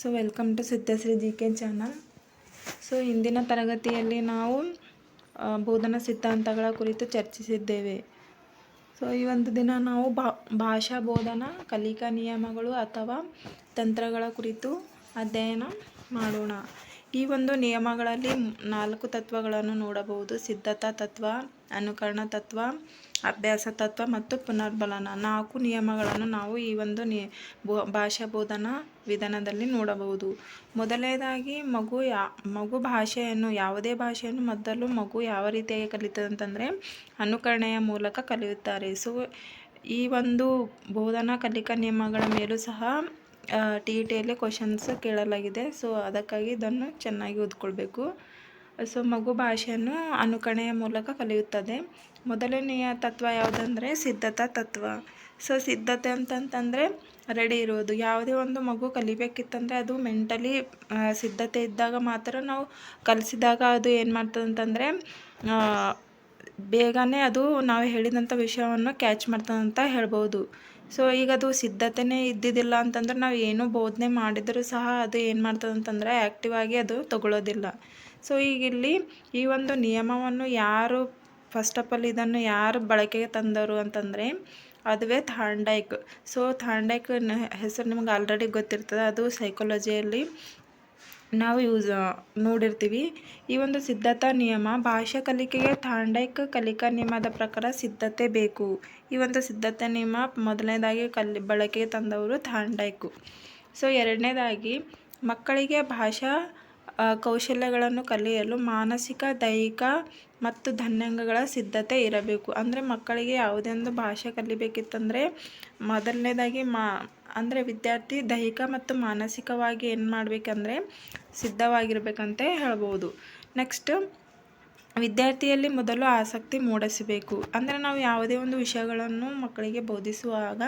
So welcome to Siddhashree G K channel so ಇಂದಿನ ತರಗತಿಯಲ್ಲಿ ನಾವು ಬೋಧನಾ ಸಿದ್ಧಾಂತಗಳ ಕುರಿತು ಚರ್ಚಿಸಿದ್ದೇವೆ. ಸೊ ಈ ಒಂದು ದಿನ ನಾವು ಭಾಷಾ ಬೋಧನಾ, ಕಲಿಕಾ ನಿಯಮಗಳು ಅಥವಾ ತಂತ್ರಗಳ ಕುರಿತು ಅಧ್ಯಯನ ಮಾಡೋಣ. ಈ ಒಂದು ನಿಯಮಗಳಲ್ಲಿ ನಾಲ್ಕು ತತ್ವಗಳನ್ನು ನೋಡಬಹುದು. ಸಿದ್ಧತಾ ತತ್ವ, ಅನುಕರಣ ತತ್ವ ಅಭ್ಯಾಸ, ತತ್ವ ಮತ್ತು ಪುನರ್ಬಲನ. ನಾಲ್ಕು ನಿಯಮಗಳನ್ನು ನಾವು ಈ ಒಂದು ನಿ ಭಾಷಾ ಬೋಧನಾ ವಿಧಾನದಲ್ಲಿ ನೋಡಬಹುದು. ಮೊದಲನೇದಾಗಿ, ಮಗು ಯಾ ಮಗು ಭಾಷೆಯನ್ನು, ಯಾವುದೇ ಭಾಷೆಯನ್ನು ಮೊದಲು ಮಗು ಯಾವ ರೀತಿಯಾಗಿ ಕಲಿತದೆ ಅಂತಂದರೆ ಅನುಕರಣೆಯ ಮೂಲಕ ಕಲಿಯುತ್ತಾರೆ. ಸೊ, ಈ ಒಂದು ಬೋಧನಾ ಕಲಿಕಾ ನಿಯಮಗಳ ಮೇಲೂ ಸಹ ಟಿ ಇ ಟಿಯಲ್ಲಿ ಕ್ವಶನ್ಸ್ ಕೇಳಲಾಗಿದೆ. ಸೊ, ಅದಕ್ಕಾಗಿ ಇದನ್ನು ಚೆನ್ನಾಗಿ ಓದ್ಕೊಳ್ಬೇಕು. ಸೊ ಮಗು ಭಾಷೆಯನ್ನು ಅನುಕರಣೆಯ ಮೂಲಕ ಕಲಿಯುತ್ತದೆ. ಮೊದಲನೆಯ ತತ್ವ ಯಾವುದಂದರೆ ಸಿದ್ಧತಾ ತತ್ವ. ಸೊ ಸಿದ್ಧತೆ ಅಂತಂತಂದರೆ ರೆಡಿ ಇರೋದು ಯಾವುದೇ ಒಂದು ಮಗು ಕಲಿಬೇಕಿತ್ತಂದರೆ ಅದು ಮೆಂಟಲಿ ಸಿದ್ಧತೆ ಇದ್ದಾಗ ಮಾತ್ರ ನಾವು ಕಲಿಸಿದಾಗ ಅದು ಏನು ಮಾಡ್ತದೆ ಅಂತಂದರೆ ಬೇಗನೆ ಅದು ನಾವು ಹೇಳಿದಂಥ ವಿಷಯವನ್ನು ಕ್ಯಾಚ್ ಮಾಡ್ತದಂತ ಹೇಳ್ಬೋದು. ಸೊ ಈಗ ಅದು ಸಿದ್ಧತೆನೇ ಇದ್ದಿದ್ದಿಲ್ಲ ಅಂತಂದ್ರೆ ನಾವು ಏನೂ ಬೋಧನೆ ಮಾಡಿದರೂ ಸಹ ಅದು ಏನು ಮಾಡ್ತದೆ ಅಂತಂದರೆ ಆ್ಯಕ್ಟಿವ್ ಆಗಿ ಅದು ತಗೊಳ್ಳೋದಿಲ್ಲ ಸೊ ಈಗ ಇಲ್ಲಿ ಈ ಒಂದು ನಿಯಮವನ್ನು ಯಾರು ಫಸ್ಟ್ ಆಫ್ ಆಲ್ ಇದನ್ನು ಯಾರು ಬಳಕೆಗೆ ತಂದರು ಅಂತಂದರೆ ಅದುವೇ ಥಾಂಡೈಕ್. ಸೊ ಥಾಂಡೈಕ್ ಹೆಸರು ನಿಮ್ಗೆ ಆಲ್ರೆಡಿ ಗೊತ್ತಿರ್ತದೆ. ಅದು ಸೈಕಾಲಜಿಯಲ್ಲಿ ನಾವು ಯೂಸ್ ನೋಡಿರ್ತೀವಿ. ಈ ಒಂದು ಸಿದ್ಧತಾ ನಿಯಮ ಭಾಷಾ ಕಲಿಕೆಗೆ ಥಾಂಡೈಕ್ ಕಲಿಕಾ ನಿಯಮದ ಪ್ರಕಾರ ಸಿದ್ಧತೆ ಬೇಕು. ಈ ಒಂದು ಸಿದ್ಧತಾ ನಿಯಮ ಮೊದಲನೇದಾಗಿ ಕಲಿ, ಬಳಕೆಗೆ ತಂದವರು ಥಾಂಡೈಕು. ಸೊ ಎರಡನೇದಾಗಿ ಮಕ್ಕಳಿಗೆ ಭಾಷಾ ಕೌಶಲ್ಯಗಳನ್ನು ಕಲಿಯಲು ಮಾನಸಿಕ, ದೈಹಿಕ ಮತ್ತು ಧನ್ಯಂಗಗಳ ಸಿದ್ಧತೆ ಇರಬೇಕು. ಅಂದರೆ ಮಕ್ಕಳಿಗೆ ಯಾವುದೇ ಒಂದು ಭಾಷೆ ಕಲಿಬೇಕಿತ್ತಂದರೆ ಮೊದಲನೇದಾಗಿ ಮಾ, ಅಂದರೆ ವಿದ್ಯಾರ್ಥಿ ದೈಹಿಕ ಮತ್ತು ಮಾನಸಿಕವಾಗಿ ಏನು ಮಾಡಬೇಕಂದ್ರೆ ಸಿದ್ಧವಾಗಿರಬೇಕಂತ ಹೇಳ್ಬೋದು. ನೆಕ್ಸ್ಟ್ ವಿದ್ಯಾರ್ಥಿಯಲ್ಲಿ ಮೊದಲು ಆಸಕ್ತಿ ಮೂಡಿಸಬೇಕು. ಅಂದರೆ ನಾವು ಯಾವುದೇ ಒಂದು ವಿಷಯಗಳನ್ನು ಮಕ್ಕಳಿಗೆ ಬೋಧಿಸುವಾಗ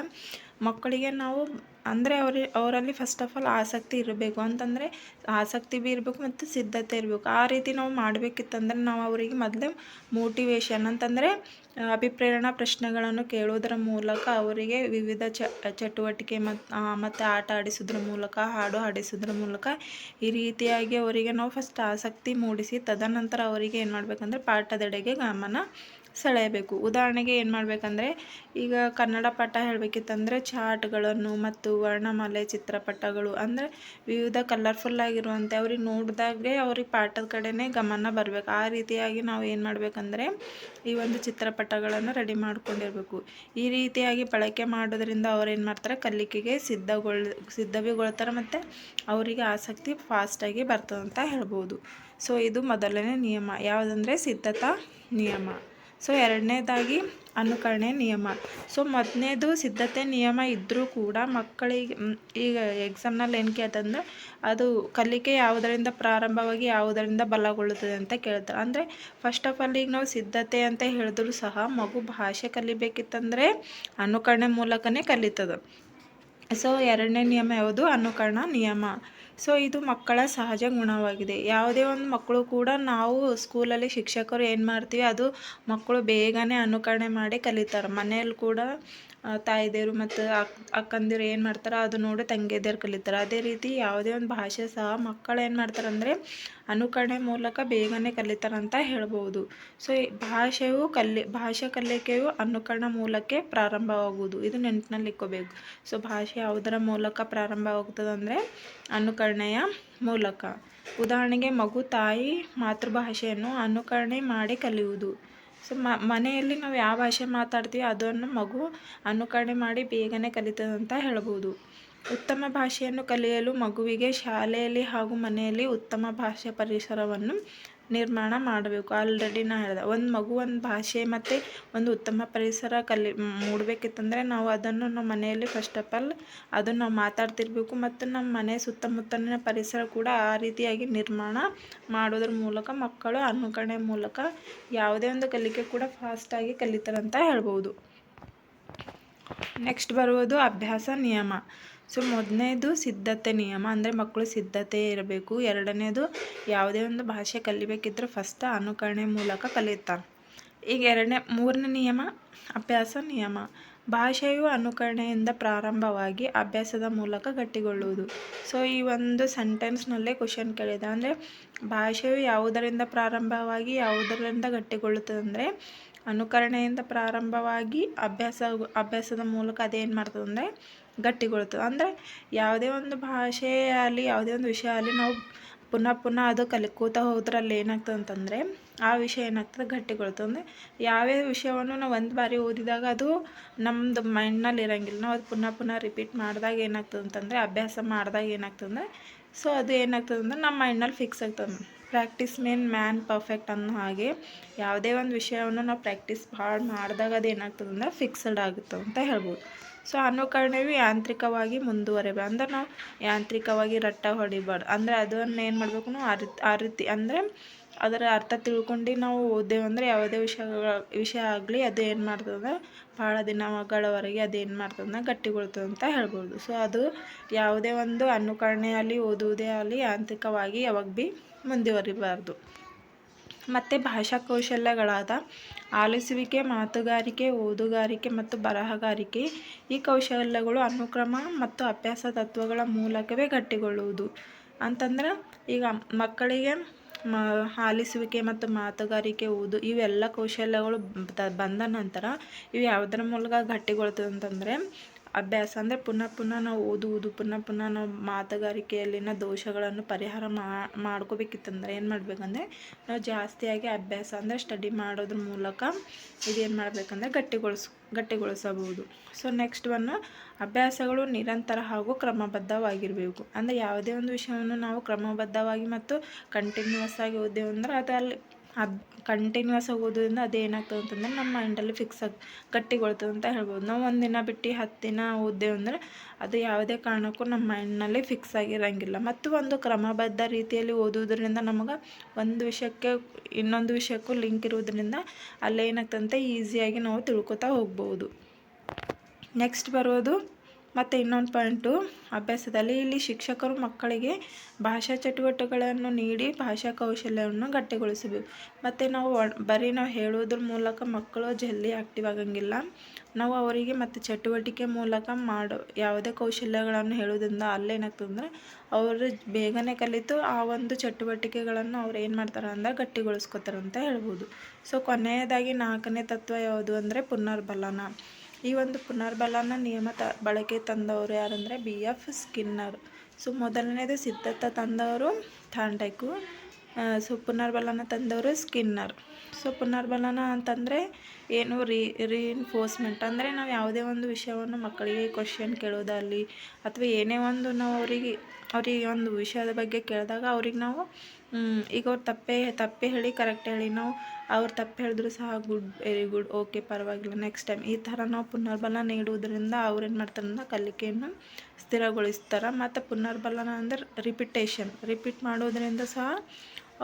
ಮಕ್ಕಳಿಗೆ ನಾವು ಅಂದರೆ ಅವ್ರ, ಅವರಲ್ಲಿ ಫಸ್ಟ್ ಆಫ್ ಆಲ್ ಆಸಕ್ತಿ ಇರಬೇಕು. ಅಂತಂದರೆ ಆಸಕ್ತಿ ಭೀ ಇರಬೇಕು ಮತ್ತು ಸಿದ್ಧತೆ ಇರಬೇಕು. ಆ ರೀತಿ ನಾವು ಮಾಡಬೇಕಿತ್ತಂದ್ರೆ ನಾವು ಅವರಿಗೆ ಮೊದಲೇ ಮೋಟಿವೇಶನ್ ಅಂತಂದರೆ ಅಭಿಪ್ರೇರಣಾ ಪ್ರಶ್ನೆಗಳನ್ನು ಕೇಳೋದರ ಮೂಲಕ ಅವರಿಗೆ ವಿವಿಧ ಚ, ಚಟುವಟಿಕೆ ಮತ್ತು ಮತ್ತು ಆಟ ಆಡಿಸೋದ್ರ ಮೂಲಕ, ಹಾಡು ಹಾಡಿಸೋದ್ರ ಮೂಲಕ ಈ ರೀತಿಯಾಗಿ ಅವರಿಗೆ ನಾವು ಫಸ್ಟ್ ಆಸಕ್ತಿ ಮೂಡಿಸಿ, ತದನಂತರ ಅವರಿಗೆ ಏನು ಮಾಡಬೇಕಂದ್ರೆ ಪಾಠದೆಡೆಗೆ ಗಮನ ಸೆಳೆಯಬೇಕು. ಉದಾಹರಣೆಗೆ ಏನು ಮಾಡಬೇಕಂದ್ರೆ, ಈಗ ಕನ್ನಡ ಪಾಠ ಹೇಳಬೇಕಿತ್ತಂದರೆ ಚಾರ್ಟ್ಗಳನ್ನು ಮತ್ತು ವರ್ಣಮಾಲೆ, ಚಿತ್ರಪಟಗಳು, ಅಂದರೆ ವಿವಿಧ ಕಲರ್ಫುಲ್ ಆಗಿರುವಂತೆ ಅವ್ರಿಗೆ ನೋಡಿದಾಗೆ ಅವ್ರಿಗೆ ಪಾಠದ ಕಡೆನೇ ಗಮನ ಬರಬೇಕು. ಆ ರೀತಿಯಾಗಿ ನಾವು ಏನು ಮಾಡಬೇಕಂದ್ರೆ, ಈ ಒಂದು ಚಿತ್ರಪಟಗಳನ್ನು ರೆಡಿ ಮಾಡ್ಕೊಂಡಿರಬೇಕು. ಈ ರೀತಿಯಾಗಿ ಬಳಕೆ ಮಾಡೋದ್ರಿಂದ ಅವ್ರು ಏನು ಮಾಡ್ತಾರೆ, ಕಲಿಕೆಗೆ ಸಿದ್ಧಗೊಳ್, ಸಿದ್ಧವಿಗೊಳ್ತಾರೆ ಮತ್ತು ಅವರಿಗೆ ಆಸಕ್ತಿ ಫಾಸ್ಟಾಗಿ ಬರ್ತದಂತ ಹೇಳ್ಬೋದು. ಸೊ ಇದು ಮೊದಲನೇ ನಿಯಮ. ಯಾವುದಂದರೆ ಸಿದ್ಧತಾ ನಿಯಮ. ಸೊ ಎರಡನೇದಾಗಿ ಅನುಕರಣೆ ನಿಯಮ. ಸೊ ಮೊದಲನೇದು ಸಿದ್ಧತೆ ನಿಯಮ ಇದ್ದರೂ ಕೂಡ ಮಕ್ಕಳಿಗೆ ಈಗ ಎಕ್ಸಾಮ್ನಲ್ಲಿ ಏನು ಕೇಳ್ತಂದ್ರೆ ಅದು ಕಲಿಕೆ ಯಾವುದರಿಂದ ಪ್ರಾರಂಭವಾಗಿ ಯಾವುದರಿಂದ ಬಲಗೊಳ್ಳುತ್ತದೆ ಅಂತ ಕೇಳ್ತಾರೆ. ಅಂದರೆ ಫಸ್ಟ್ ಆಫ್ ಆಲ್ ಈಗ ನಾವು ಸಿದ್ಧತೆ ಅಂತ ಹೇಳಿದ್ರು ಸಹ ಮಗು ಭಾಷೆ ಕಲಿಬೇಕಿತ್ತಂದರೆ ಅನುಕರಣೆ ಮೂಲಕನೇ ಕಲಿತದೆ. ಸೊ ಎರಡನೇ ನಿಯಮ ಯಾವುದು? ಅನುಕರಣ ನಿಯಮ. ಸೊ ಇದು ಮಕ್ಕಳ ಸಹಜ ಗುಣವಾಗಿದೆ. ಯಾವುದೇ ಒಂದು ಮಕ್ಕಳು ಕೂಡ ನಾವು ಸ್ಕೂಲಲ್ಲಿ ಶಿಕ್ಷಕರು ಏನು ಮಾಡ್ತೀವಿ, ಅದು ಮಕ್ಕಳು ಬೇಗನೆ ಅನುಕರಣೆ ಮಾಡಿ ಕಲಿತಾರೆ. ಮನೆಯಲ್ಲಿ ಕೂಡ ತಾಯಿದೇರು ಮತ್ತು ಅಕ್ ಅಕ್ಕಂದಿರು ಏನು ಮಾಡ್ತಾರೆ, ಅದು ನೋಡಿ ತಂಗಿಯದೇರು ಕಲಿತಾರೆ. ಅದೇ ರೀತಿ ಯಾವುದೇ ಒಂದು ಭಾಷೆ ಸಹ ಮಕ್ಕಳು ಏನು ಮಾಡ್ತಾರೆ ಅಂದರೆ ಅನುಕರಣೆ ಮೂಲಕ ಬೇಗನೆ ಕಲಿತಾರಂತ ಹೇಳ್ಬೋದು ಸೊ ಭಾಷೆಯು ಕಲಿ, ಭಾಷೆ ಕಲಿಕೆಯು ಅನುಕರಣ ಮೂಲಕ್ಕೆ ಪ್ರಾರಂಭವಾಗುವುದು. ಇದು ನೆನಪಿನಲ್ಲಿ ಇಟ್ಕೋಬೇಕು. ಸೊ ಭಾಷೆ ಯಾವುದರ ಮೂಲಕ ಪ್ರಾರಂಭವಾಗ್ತದೆ ಅಂದರೆ ಅನುಕರಣೆಯ ಮೂಲಕ. ಉದಾಹರಣೆಗೆ ಮಗು ತಾಯಿ ಮಾತೃಭಾಷೆಯನ್ನು ಅನುಕರಣೆ ಮಾಡಿ ಕಲಿಯುವುದು. ಸೊ ಮನೆಯಲ್ಲಿ ನಾವು ಯಾವ ಭಾಷೆ ಮಾತಾಡ್ತೀವಿ ಅದನ್ನು ಮಗು ಅನುಕರಣೆ ಮಾಡಿ ಬೇಗನೆ ಕಲಿತದಂತ ಹೇಳ್ಬೋದು. ಉತ್ತಮ ಭಾಷೆಯನ್ನು ಕಲಿಯಲು ಮಗುವಿಗೆ ಶಾಲೆಯಲ್ಲಿ ಹಾಗೂ ಮನೆಯಲ್ಲಿ ಉತ್ತಮ ಭಾಷೆ ಪರಿಸರವನ್ನು ನಿರ್ಮಾಣ ಮಾಡಬೇಕು. ಆಲ್ರೆಡಿ ನಾ ಹೇಳ್ದೆ, ಒಂದು ಮಗು, ಒಂದು ಭಾಷೆ ಮತ್ತು ಒಂದು ಉತ್ತಮ ಪರಿಸರ ಕಲಿ, ಮೂಡಬೇಕಿತ್ತಂದರೆ ನಾವು ಅದನ್ನು ನಮ್ಮ ಮನೆಯಲ್ಲಿ ಫಸ್ಟ್ ಆಫ್ ಆಲ್ ಅದನ್ನು ನಾವು ಮಾತಾಡ್ತಿರ್ಬೇಕು ಮತ್ತು ನಮ್ಮ ಮನೆ ಸುತ್ತಮುತ್ತಲಿನ ಪರಿಸರ ಕೂಡ ಆ ರೀತಿಯಾಗಿ ನಿರ್ಮಾಣ ಮಾಡೋದ್ರ ಮೂಲಕ ಮಕ್ಕಳು ಅನುಕರಣೆ ಮೂಲಕ ಯಾವುದೇ ಒಂದು ಕಲಿಕೆ ಕೂಡ ಫಾಸ್ಟಾಗಿ ಕಲಿತಾರಂತ ಹೇಳ್ಬೋದು. ನೆಕ್ಸ್ಟ್ ಬರುವುದು ಅಭ್ಯಾಸ ನಿಯಮ. ಸೊ ಮೊದಲನೇದು ಸಿದ್ಧತೆ ನಿಯಮ, ಅಂದರೆ ಮಕ್ಕಳು ಸಿದ್ಧತೆ ಇರಬೇಕು. ಎರಡನೇದು ಯಾವುದೇ ಒಂದು ಭಾಷೆ ಕಲಿಬೇಕಿದ್ರೆ ಫಸ್ಟ್ ಅನುಕರಣೆ ಮೂಲಕ ಕಲಿಯುತ್ತಾರೆ. ಈಗ ಎರಡನೇ, ಮೂರನೇ ನಿಯಮ, ಅಭ್ಯಾಸ ನಿಯಮ. ಭಾಷೆಯು ಅನುಕರಣೆಯಿಂದ ಪ್ರಾರಂಭವಾಗಿ ಅಭ್ಯಾಸದ ಮೂಲಕ ಗಟ್ಟಿಗೊಳ್ಳುವುದು. ಸೊ ಈ ಒಂದು ಸೆಂಟೆನ್ಸ್ನಲ್ಲೇ ಕ್ವಶನ್ ಕೇಳಿದೆ. ಅಂದರೆ ಭಾಷೆಯು ಯಾವುದರಿಂದ ಪ್ರಾರಂಭವಾಗಿ ಯಾವುದರಿಂದ ಗಟ್ಟಿಗೊಳ್ಳುತ್ತದೆ ಅಂದರೆ ಅನುಕರಣೆಯಿಂದ ಪ್ರಾರಂಭವಾಗಿ ಅಭ್ಯಾಸ, ಅಭ್ಯಾಸದ ಮೂಲಕ ಅದೇನು ಮಾಡ್ತದೆ ಅಂದರೆ ಗಟ್ಟಿಗೊಳ್ತದೆ. ಅಂದರೆ ಯಾವುದೇ ಒಂದು ಭಾಷೆ ಆಗಲಿ, ಯಾವುದೇ ಒಂದು ವಿಷಯ ಆಗಲಿ ನಾವು ಪುನಃ ಪುನಃ ಅದು ಕಲಿಕೋತ ಹೋದ್ರೆ ಅಲ್ಲಿ ಏನಾಗ್ತದೆ ಅಂತಂದರೆ ಆ ವಿಷಯ ಏನಾಗ್ತದೆ ಗಟ್ಟಿಗೊಳ್ತದೆ. ಅಂದರೆ ಯಾವ್ಯಾವ ವಿಷಯವನ್ನು ನಾವು ಒಂದು ಬಾರಿ ಓದಿದಾಗ ಅದು ನಮ್ಮದು ಮೈಂಡ್ನಲ್ಲಿ ಇರೋಂಗಿಲ್ಲ. ನಾವು ಅದು ಪುನಃ ಪುನಃ ರಿಪೀಟ್ ಮಾಡಿದಾಗ ಏನಾಗ್ತದೆ ಅಂತಂದರೆ, ಅಭ್ಯಾಸ ಮಾಡಿದಾಗ ಏನಾಗ್ತದೆ ಅಂದರೆ ಸೊ ಅದು ಏನಾಗ್ತದೆ ಅಂದರೆ ನಮ್ಮ ಮೈಂಡ್ನಲ್ಲಿ ಫಿಕ್ಸ್ ಆಗ್ತದೆ. ಪ್ರಾಕ್ಟೀಸ್ ಮೇನ್ ಮ್ಯಾನ್ ಪರ್ಫೆಕ್ಟ್ ಅನ್ನೋ ಹಾಗೆ ಯಾವುದೇ ಒಂದು ವಿಷಯವನ್ನು ನಾವು ಪ್ರಾಕ್ಟೀಸ್ ಭಾಳ ಮಾಡಿದಾಗ ಅದು ಏನಾಗ್ತದೆ ಅಂದರೆ ಫಿಕ್ಸಡ್ ಆಗುತ್ತೆ ಅಂತ ಹೇಳ್ಬೋದು. ಸೊ ಅನುಕರಣೆಯು ಯಾಂತ್ರಿಕವಾಗಿ ಮುಂದುವರಿಬೇಕು ಅಂದ್ರೆ ನಾವು ಯಾಂತ್ರಿಕವಾಗಿ ರಟ್ಟ ಹೊಡಿಬಾರ್ದು. ಅಂದರೆ ಅದನ್ನು ಏನು ಮಾಡಬೇಕು ನಾವು ಆ ರೀತಿ ಆ ರೀತಿ ಅಂದರೆ ಅದರ ಅರ್ಥ ತಿಳ್ಕೊಂಡು ನಾವು ಓದೇವು ಅಂದರೆ ಯಾವುದೇ ವಿಷಯಗಳ, ವಿಷಯ ಆಗಲಿ ಅದು ಏನು ಮಾಡ್ತದೆ ಭಾಳ ದಿನಗಳವರೆಗೆ ಅದು ಏನು ಮಾಡ್ತದೆ ಗಟ್ಟಿಗೊಳ್ತದೆ ಅಂತ ಹೇಳ್ಬೋದು. ಸೊ ಅದು ಯಾವುದೇ ಒಂದು ಅನುಕರಣೆ ಆಗಲಿ, ಓದುವುದೇ ಆಗಲಿ ಯಾಂತ್ರಿಕವಾಗಿ ಯಾವಾಗ ಭೀ ಮುಂದುವರಿಬಾರ್ದು. ಮತ್ತು ಭಾಷಾ ಕೌಶಲ್ಯಗಳಾದ ಆಲಿಸುವಿಕೆ, ಮಾತುಗಾರಿಕೆ, ಓದುಗಾರಿಕೆ ಮತ್ತು ಬರಹಗಾರಿಕೆ ಈ ಕೌಶಲ್ಯಗಳು ಅನುಕ್ರಮ ಮತ್ತು ಅಭ್ಯಾಸ ತತ್ವಗಳ ಮೂಲಕವೇ ಗಟ್ಟಿಗೊಳ್ಳುವುದು. ಅಂತಂದ್ರೆ ಈಗ ಮಕ್ಕಳಿಗೆ ಮ, ಆಲಿಸುವಿಕೆ ಮತ್ತು ಮಾತುಗಾರಿಕೆ, ಓದು ಇವೆಲ್ಲ ಕೌಶಲ್ಯಗಳು ಬಂದ ನಂತರ ಇವು ಯಾವುದರ ಮೂಲಕ ಗಟ್ಟಿಗೊಳ್ತದೆ ಅಂತಂದರೆ ಅಭ್ಯಾಸ ಅಂದರೆ ಪುನಃ ಪುನಃ ನಾವು ಓದುವುದು, ಪುನಃ ಪುನಃ ನಾವು ಮಾತುಗಾರಿಕೆಯಲ್ಲಿನ ದೋಷಗಳನ್ನು ಪರಿಹಾರ ಮಾಡ್ಕೋಬೇಕಿತ್ತಂದ್ರೆ ಏನು ಮಾಡಬೇಕಂದ್ರೆ ನಾವು ಜಾಸ್ತಿಯಾಗಿ ಅಭ್ಯಾಸ ಅಂದರೆ ಸ್ಟಡಿ ಮಾಡೋದ್ರ ಮೂಲಕ ಇದೇನು ಮಾಡಬೇಕಂದ್ರೆ ಗಟ್ಟಿಗೊಳಿಸ್, ಗಟ್ಟಿಗೊಳಿಸಬಹುದು. ಸೊ ನೆಕ್ಸ್ಟ್ ಒನ್ ಅಭ್ಯಾಸಗಳು ನಿರಂತರ ಹಾಗೂ ಕ್ರಮಬದ್ಧವಾಗಿರಬೇಕು. ಅಂದರೆ ಯಾವುದೇ ಒಂದು ವಿಷಯವನ್ನು ನಾವು ಕ್ರಮಬದ್ಧವಾಗಿ ಮತ್ತು ಕಂಟಿನ್ಯೂಸ್ ಆಗಿ ಓದಿದೆವು ಅಂದ್ರೆ ಅದು ಅಲ್ಲಿ ಅಬ್ ಕಂಟಿನ್ಯೂಸ್ ಆಗಿ ಓದೋದ್ರಿಂದ ಅದು ಏನಾಗ್ತದೆ ಅಂತಂದ್ರೆ ನಮ್ಮ ಮೈಂಡಲ್ಲಿ ಫಿಕ್ಸ್ ಆಗಿ ಗಟ್ಟಿಗೊಳ್ತದೆ ಅಂತ ಹೇಳ್ಬೋದು. ನಾವು ಒಂದು ದಿನ ಬಿಟ್ಟು ಹತ್ತು ದಿನ ಓದ್ದೇವು ಅಂದರೆ ಅದು ಯಾವುದೇ ಕಾರಣಕ್ಕೂ ನಮ್ಮ ಮೈಂಡ್ನಲ್ಲಿ ಫಿಕ್ಸ್ ಆಗಿರೋಂಗಿಲ್ಲ. ಮತ್ತು ಒಂದು ಕ್ರಮಬದ್ಧ ರೀತಿಯಲ್ಲಿ ಓದೋದ್ರಿಂದ ನಮಗೆ ಒಂದು ವಿಷಯಕ್ಕೆ ಇನ್ನೊಂದು ವಿಷಯಕ್ಕೂ ಲಿಂಕ್ ಇರೋದ್ರಿಂದ ಅಲ್ಲೇನಾಗ್ತದಂತೆ ಈಸಿಯಾಗಿ ನಾವು ತಿಳ್ಕೊತಾ ಹೋಗ್ಬೋದು. ನೆಕ್ಸ್ಟ್ ಬರೋದು ಮತ್ತು ಇನ್ನೊಂದು ಪಾಯಿಂಟು, ಅಭ್ಯಾಸದಲ್ಲಿ ಇಲ್ಲಿ ಶಿಕ್ಷಕರು ಮಕ್ಕಳಿಗೆ ಭಾಷಾ ಚಟುವಟಿಕೆಗಳನ್ನು ನೀಡಿ ಭಾಷಾ ಕೌಶಲ್ಯವನ್ನು ಗಟ್ಟಿಗೊಳಿಸಬೇಕು. ಮತ್ತು ನಾವು ಬರೀ ನಾವು ಹೇಳುವುದ್ರ ಮೂಲಕ ಮಕ್ಕಳು ಜಲ್ದಿ ಆ್ಯಕ್ಟಿವ್ ಆಗಂಗಿಲ್ಲ. ನಾವು ಅವರಿಗೆ ಮತ್ತು ಚಟುವಟಿಕೆ ಮೂಲಕ ಮಾಡೋ, ಯಾವುದೇ ಕೌಶಲ್ಯಗಳನ್ನು ಹೇಳೋದ್ರಿಂದ ಅಲ್ಲೇನಾಗ್ತದೆ ಅಂದರೆ, ಅವರು ಬೇಗನೆ ಕಲಿತು ಆ ಒಂದು ಚಟುವಟಿಕೆಗಳನ್ನು ಅವ್ರು ಏನು ಮಾಡ್ತಾರೆ ಅಂದರೆ ಗಟ್ಟಿಗೊಳಿಸ್ಕೋತಾರೆ ಅಂತ ಹೇಳ್ಬೋದು. ಸೊ ಕೊನೆಯದಾಗಿ ನಾಲ್ಕನೇ ತತ್ವ ಯಾವುದು ಅಂದರೆ ಪುನರ್ಬಲನ. ಈ ಒಂದು ಪುನರ್ಬಲನ ನಿಯಮ ತ, ಬಳಕೆ ತಂದವರು ಯಾರಂದರೆ ಬಿ. ಎಫ್. ಸ್ಕಿನ್ನರ್. ಸೊ, ಮೊದಲನೇದು ಸಿದ್ಧತೆ ತಂದವರು ಥಾಂಡೆಕು ಸೊ, ಪುನರ್ಬಲನ ತಂದವರು ಸ್ಕಿನ್ನರ್. ಸೊ, ಪುನರ್ಬಲನ ಅಂತಂದರೆ ಏನು ರೀ ರೀಇನ್ಫೋರ್ಸ್ಮೆಂಟ್ ಅಂದರೆ ನಾವು ಯಾವುದೇ ಒಂದು ವಿಷಯವನ್ನು ಮಕ್ಕಳಿಗೆ ಕ್ವಶನ್ ಕೇಳೋದಾಗಲಿ ಅಥವಾ ಏನೇ ಒಂದು ನಾವು ಅವರಿಗೆ ಅವರಿಗೆ ಒಂದು ವಿಷಯದ ಬಗ್ಗೆ ಕೇಳಿದಾಗ ಅವ್ರಿಗೆ ನಾವು ಈಗ ಅವ್ರು ತಪ್ಪೇ ತಪ್ಪೇ ಹೇಳಿ ಕರೆಕ್ಟ್ ಹೇಳಿ ನಾವು ಅವ್ರು ತಪ್ಪು ಹೇಳಿದ್ರು ಸಹ ಗುಡ್ ವೆರಿ ಗುಡ್ ಓಕೆ ಪರವಾಗಿಲ್ಲ. ನೆಕ್ಸ್ಟ್ ಟೈಮ್ ಈ ಥರ ನಾವು ಪುನರ್ಬಲ ನೀಡುವುದರಿಂದ ಅವ್ರು ಏನು ಮಾಡ್ತಾರೆ ಅಂದ್ರೆ ಕಲಿಕೆಯನ್ನು ಸ್ಥಿರಗೊಳಿಸ್ತಾರೆ. ಮತ್ತು ಪುನರ್ಬಲನ ಅಂದ್ರೆ ರಿಪಿಟೇಷನ್ ರಿಪೀಟ್ ಮಾಡೋದರಿಂದ ಸಹ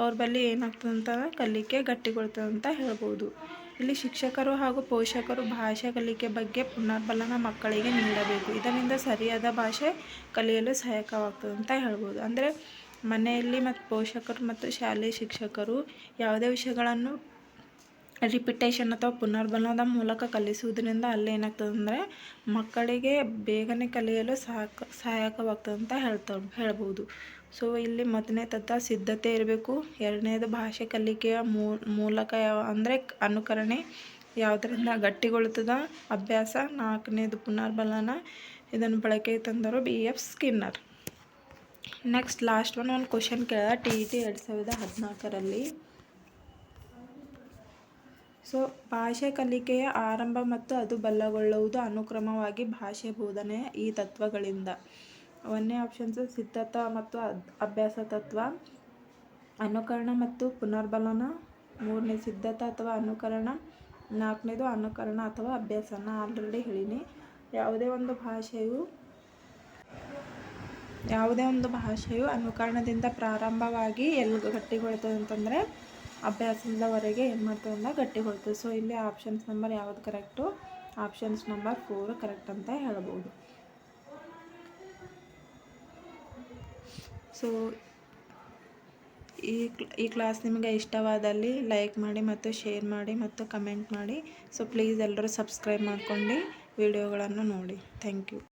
ಅವ್ರ ಬಳಿ ಏನಾಗ್ತದೆ ಅಂತಂದ್ರೆ ಕಲಿಕೆ ಗಟ್ಟಿಗೊಳ್ತದೆ ಅಂತ ಹೇಳ್ಬೋದು. ಇಲ್ಲಿ ಶಿಕ್ಷಕರು ಹಾಗೂ ಪೋಷಕರು ಭಾಷೆ ಕಲಿಕೆ ಬಗ್ಗೆ ಪುನರ್ಬಲನ ಮಕ್ಕಳಿಗೆ ನೀಡಬೇಕು. ಇದರಿಂದ ಸರಿಯಾದ ಭಾಷೆ ಕಲಿಯಲು ಸಹಾಯಕವಾಗ್ತದೆ ಅಂತ ಹೇಳ್ಬೋದು. ಅಂದರೆ ಮನೆಯಲ್ಲಿ ಮತ್ತು ಪೋಷಕರು ಮತ್ತು ಶಾಲೆ ಶಿಕ್ಷಕರು ಯಾವುದೇ ವಿಷಯಗಳನ್ನು ರಿಪಿಟೇಷನ್ ಅಥವಾ ಪುನರ್ಬಲನದ ಮೂಲಕ ಕಲಿಸುವುದರಿಂದ ಅಲ್ಲಿ ಏನಾಗ್ತದೆ ಅಂದರೆ ಮಕ್ಕಳಿಗೆ ಬೇಗನೆ ಕಲಿಯಲು ಸಹಾಯಕ ಸಹಾಯಕವಾಗ್ತದೆ ಅಂತ ಹೇಳ್ತಾ, ಹೇಳ್ಬೋದು. ಸೊ ಇಲ್ಲಿ ಮೊದಲನೇ ತತ್ವ ಸಿದ್ಧತೆ ಇರಬೇಕು. ಎರಡನೇದು ಭಾಷೆ ಕಲಿಕೆಯ ಮೂಲಕ ಯಾವ, ಅಂದರೆ ಅನುಕರಣೆ ಯಾವುದರಿಂದ ಗಟ್ಟಿಗೊಳ್ತದ, ಅಭ್ಯಾಸ. ನಾಲ್ಕನೇದು ಪುನರ್ಬಲನ. ಇದನ್ನು ಬಳಕೆ ತಂದರು B F Skinner. Next last one ಒಂದು ಕ್ವಶನ್ ಕೇಳಿದ ಟಿ ಇ ಟಿ ಎರಡು ಸಾವಿರದ ಹದಿನಾಲ್ಕರಲ್ಲಿ. ಸೊ ಭಾಷೆ ಕಲಿಕೆಯ ಆರಂಭ ಮತ್ತು ಅದು ಬಲಗೊಳ್ಳುವುದು ಅನುಕ್ರಮವಾಗಿ ಭಾಷೆ ಬೋಧನೆ ಈ ತತ್ವಗಳಿಂದ. ಒಂದನೇ ಆಪ್ಷನ್ಸು ಸಿದ್ಧತಾ ಮತ್ತು ಅಭ್ಯಾಸ ತತ್ವ. ಅನುಕರಣ ಮತ್ತು ಪುನರ್ಬಲನ. ಮೂರನೇ, ಸಿದ್ಧತ ಅಥವಾ ಅನುಕರಣ. ನಾಲ್ಕನೇದು ಅನುಕರಣ ಅಥವಾ ಅಭ್ಯಾಸನ. ಆಲ್ರೆಡಿ ಹೇಳೀನಿ. ಯಾವುದೇ ಒಂದು ಭಾಷೆಯು ಯಾವುದೇ ಒಂದು ಭಾಷೆಯು ಅನುಕರಣದಿಂದ ಪ್ರಾರಂಭವಾಗಿ ಎಲ್ಲಿ ಗಟ್ಟಿಗೊಳ್ತದೆ ಅಂತಂದರೆ ಅಭ್ಯಾಸದವರೆಗೆ ಏನು ಮಾಡ್ತದೆ ಅಂದ್ರೆ ಗಟ್ಟಿಗೊಳ್ತದೆ. ಸೊ ಇಲ್ಲಿ ಆಪ್ಷನ್ಸ್ ನಂಬರ್ ಯಾವುದು correct options number four correct ಅಂತ ಹೇಳ್ಬೋದು. ಸೊ ಈ ಈ ಕ್ಲಾಸ್ ನಿಮಗೆ ಇಷ್ಟವಾದಲ್ಲಿ ಲೈಕ್ ಮಾಡಿ ಮತ್ತು ಶೇರ್ ಮಾಡಿ ಮತ್ತು ಕಮೆಂಟ್ ಮಾಡಿ. ಸೊ ಪ್ಲೀಸ್ ಎಲ್ಲರೂ ಸಬ್ಸ್ಕ್ರೈಬ್ ಮಾಡ್ಕೊಂಡು ವಿಡಿಯೋಗಳನ್ನು ನೋಡಿ. Thank you